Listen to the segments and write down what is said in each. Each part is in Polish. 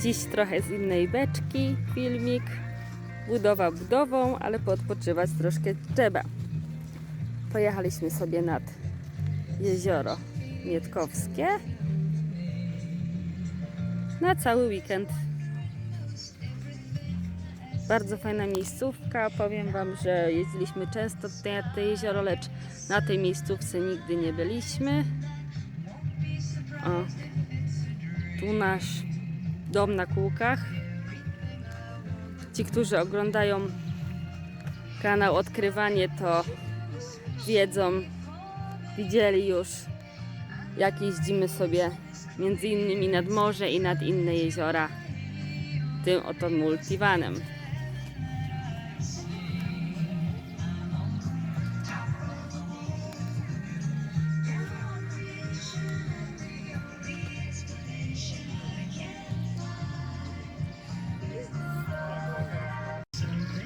Dziś trochę z innej beczki filmik. Budowa budową, ale podpoczywać troszkę trzeba. Pojechaliśmy sobie nad jezioro Mietkowskie na cały weekend. Bardzo fajna miejscówka. Powiem Wam, że jeździliśmy często na to jezioro, lecz na tej miejscówce nigdy nie byliśmy. O, tu nasz dom na kółkach. Ci, którzy oglądają kanał Odkrywanie, to wiedzą, widzieli już, jak jeździmy sobie między innymi nad morze i nad inne jeziora tym oto multivanem.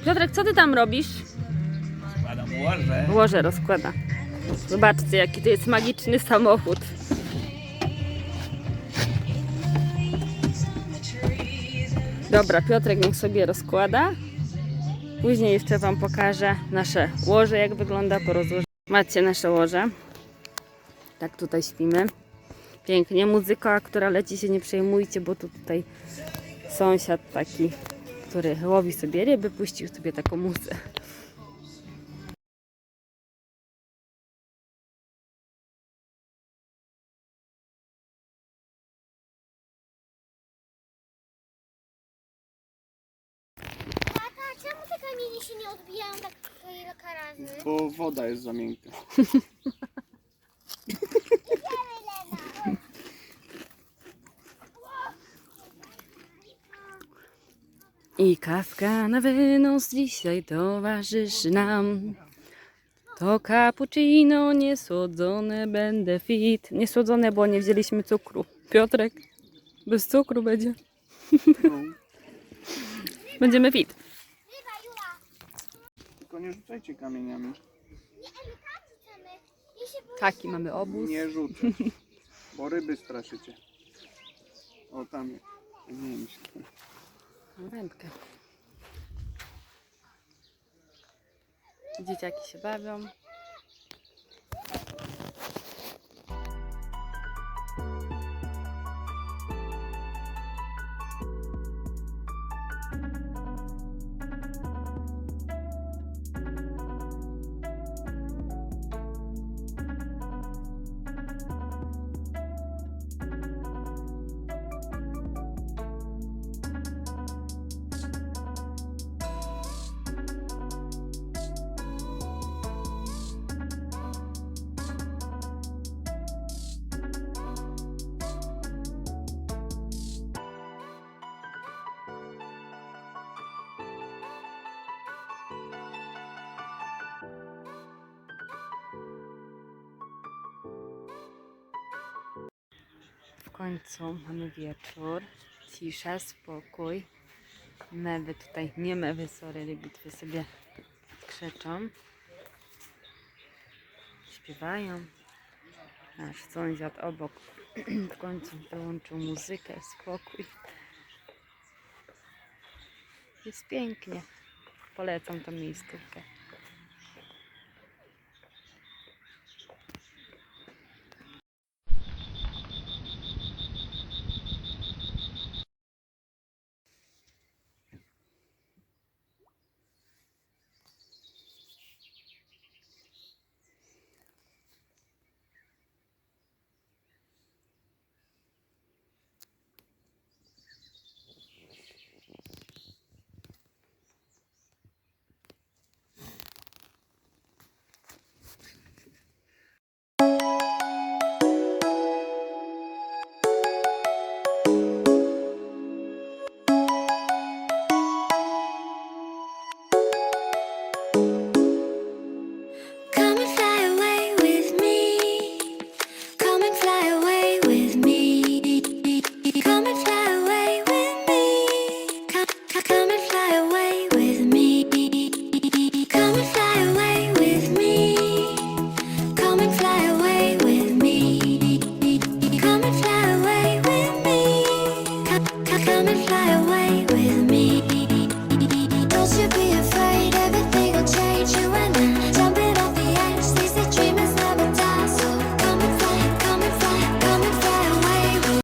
Piotrek, co ty tam robisz? Składam łoże. Łoże rozkłada. Zobaczcie, jaki to jest magiczny samochód. Dobra, Piotrek niech sobie rozkłada. Później jeszcze Wam pokażę nasze łoże, jak wygląda po rozłożeniu. Macie nasze łoże. Tak tutaj śpimy. Pięknie. Muzyka, która leci, się nie przejmujcie, bo tu tutaj sąsiad taki, który łowi sobie ryby, puścił sobie taką muzę. Tata, czemu te kamienie się nie odbijają tak kilka razy? Bo woda jest za miękka. I kawka na wynos dzisiaj towarzyszy nam. To cappuccino niesłodzone będę fit. Niesłodzone, bo nie wzięliśmy cukru. Piotrek, bez cukru będzie. No. Będziemy fit. Tylko nie rzucajcie kamieniami. Tak. Taki mamy obóz. Nie rzucać. Bo ryby straszycie. O tam jest. Nie myślę. Wędkę. Dzieciaki się bawią. Końcu mamy wieczór. Cisza, spokój. Mewy tutaj, nie mewy, sorry, rybitwy sobie krzyczą. Śpiewają. Nasz sąsiad obok w końcu dołączył muzykę, spokój. Jest pięknie. Polecam tą miejscówkę.